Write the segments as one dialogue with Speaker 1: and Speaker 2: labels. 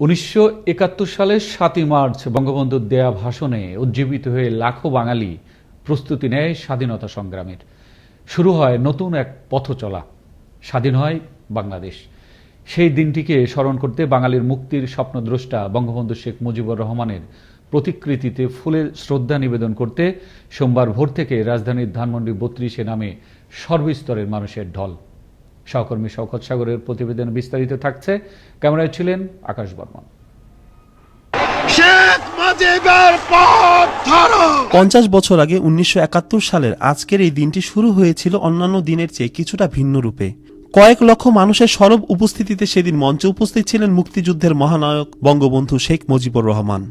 Speaker 1: উনিশশো একাত্তর সালের সাতই মার্চ বঙ্গবন্ধুর দেয়া ভাষণে উজ্জীবিত হয়ে লাখো বাঙালি প্রস্তুতি নেয় স্বাধীনতা সংগ্রামের। শুরু হয় নতুন এক পথ চলা স্বাধীন হয় বাংলাদেশ। সেই দিনটিকে স্মরণ করতে বাঙালির মুক্তির স্বপ্নদ্রষ্টা বঙ্গবন্ধু শেখ মুজিবুর রহমানের প্রতিকৃতিতে ফুলের শ্রদ্ধা নিবেদন করতে সোমবার ভোর থেকে রাজধানীর ধানমন্ডি বত্রিশে নামে সর্বস্তরের মানুষের ঢল। সহকর্মী শওকত সাগরের প্রতিবেদন বিস্তারিত থাকছে। ক্যামেরায় ছিলেন আকাশ বর্মন।
Speaker 2: পঞ্চাশ বছর আগে উনিশশো একাত্তর সালের আজকের এই দিনটি শুরু হয়েছিল অন্যান্য দিনের চেয়ে কিছুটা ভিন্ন রূপে। কয়েক লক্ষ মানুষের সরব উপস্থিতিতে সেদিন মঞ্চে উপস্থিত ছিলেন মুক্তিযুদ্ধের মহানায়ক বঙ্গবন্ধু শেখ মুজিবুর রহমান।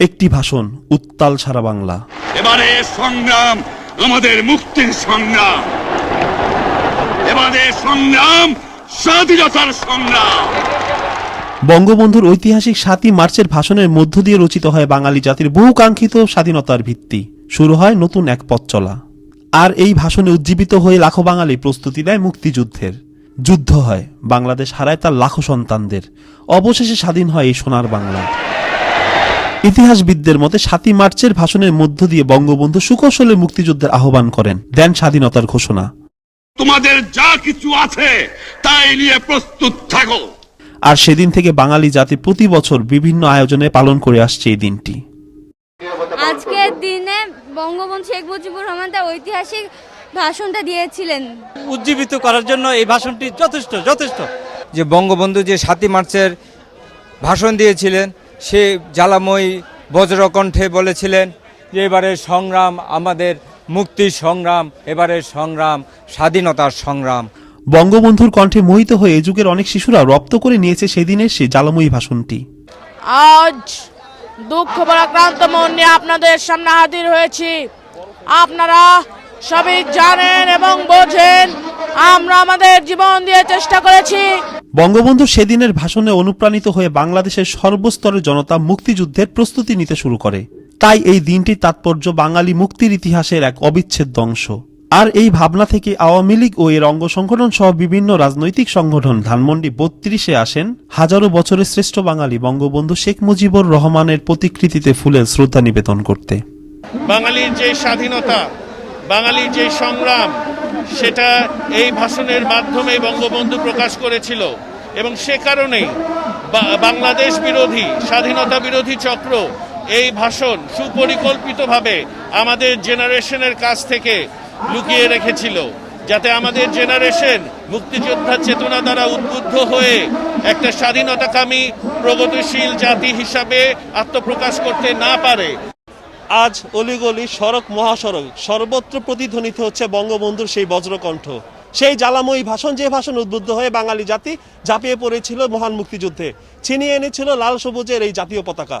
Speaker 2: একটি ভাষণ উত্তাল সারা বাংলা।
Speaker 3: এবারে সংগ্রাম আমাদের মুক্তির সংগ্রাম। সংগ্রাম, স্বাধীনতার সংগ্রাম।
Speaker 2: বঙ্গবন্ধুর ঐতিহাসিক সাতই মার্চের ভাষণের মধ্য দিয়ে রচিত হয় বাঙালি জাতির বহুকাঙ্ক্ষিত স্বাধীনতার ভিত্তি। শুরু হয় নতুন এক পথ চলা। আর এই ভাষণে উজ্জীবিত হয়ে লাখো বাঙালি প্রস্তুতি নেয় মুক্তিযুদ্ধের। যুদ্ধ হয়, বাংলাদেশ হারায় তার লাখো সন্তানদের। অবশেষে স্বাধীন হয় এই সোনার বাংলা। ইতিহাসবিদদের মতে সাতই মার্চের ভাষণের মধ্য দিয়ে বঙ্গবন্ধু সুকৌশলে মুক্তিযুদ্ধের আহ্বান করেন, দেন স্বাধীনতার ঘোষণা।
Speaker 3: তোমাদের যা কিছু আছে তাই নিয়ে প্রস্তুত থাকো।
Speaker 2: আর সেদিন থেকে বাঙালি জাতি প্রতি বছর বিভিন্ন আয়োজনে পালন করে আসছে এই দিনটি।
Speaker 4: আজকের দিনে বঙ্গবন্ধু শেখ মুজিবুর রহমান তার ঐতিহাসিক ভাষণটা দিয়েছিলেন।
Speaker 5: উজ্জীবিত করার জন্য এই ভাষণটি যথেষ্ট যথেষ্ট।
Speaker 6: যে বঙ্গবন্ধু যে সাতই মার্চের ভাষণ দিয়েছিলেন সে জ্বালাময়ী বজ্রকণ্ঠে বলেছিলেন যে এবারে সংগ্রাম আমাদের মুক্তির সংগ্রাম এবারের সংগ্রাম স্বাধীনতার সংগ্রাম।
Speaker 2: বঙ্গবন্ধুর কণ্ঠে মোহিত হয়ে যুগের অনেক শিশুরা রপ্ত করে নিয়েছে সেদিনের সেই জ্বালাময়ী ভাষণটি।
Speaker 7: আজ দুঃখ পরাক্রান্ত মন নিয়ে আপনাদের সামনে হাজির হয়েছি। আপনারা সবই জানেন এবং বোঝেন আমরা আমাদের জীবন দিয়ে চেষ্টা করেছি।
Speaker 2: বঙ্গবন্ধু সেদিনের ভাষণে অনুপ্রাণিত হয়ে বাংলাদেশের সর্বস্তরের জনতা মুক্তিযুদ্ধের প্রস্তুতি নিতে শুরু করে। তাই এই দিনটির তাৎপর্য বাঙালি মুক্তির ইতিহাসের এক অবিচ্ছেদ্য অংশ। আর এই ভাবনা থেকে আওয়ামী লীগ ও এর অঙ্গ সংগঠন সহ বিভিন্ন রাজনৈতিক সংগঠন ধানমন্ডি বত্রিশে আসেন, হাজারো বছরের শ্রেষ্ঠ বাঙালি বঙ্গবন্ধু শেখ মুজিবুর রহমানের প্রতিকৃতিতে ফুলের শ্রদ্ধা নিবেদন করতে।
Speaker 8: বাঙালির যে স্বাধীনতা, বাঙালির যে সংগ্রাম, সেটা এই ভাষণের মাধ্যমে বঙ্গবন্ধু প্রকাশ করেছিল এবং সে কারণেই বাংলাদেশ বিরোধী, স্বাধীনতা বিরোধী চক্র এই ভাষণ সুপরিকল্পিতভাবে আমাদের জেনারেশনের কাছ থেকে লুকিয়ে রেখেছিল, যাতে আমাদের জেনারেশন মুক্তিযোদ্ধার চেতনা দ্বারা উদ্বুদ্ধ হয়ে একটা স্বাধীনতাকামী, প্রগতিশীল জাতি হিসাবে আত্মপ্রকাশ করতে না পারে।
Speaker 2: আজ অলিগলি সড়ক মহাসড়ক সর্বত্র প্রতিধ্বনিত হচ্ছে বঙ্গবন্ধুর সেই বজ্রকণ্ঠ। সেই জ্বালাময়ী ভাষণ, যে ভাষণ উদ্বুদ্ধ হয়ে বাঙালি জাতি ঝাঁপিয়ে পড়েছিল মহান মুক্তিযুদ্ধে, ছিনিয়ে এনেছিল লাল সবুজের এই জাতীয় পতাকা।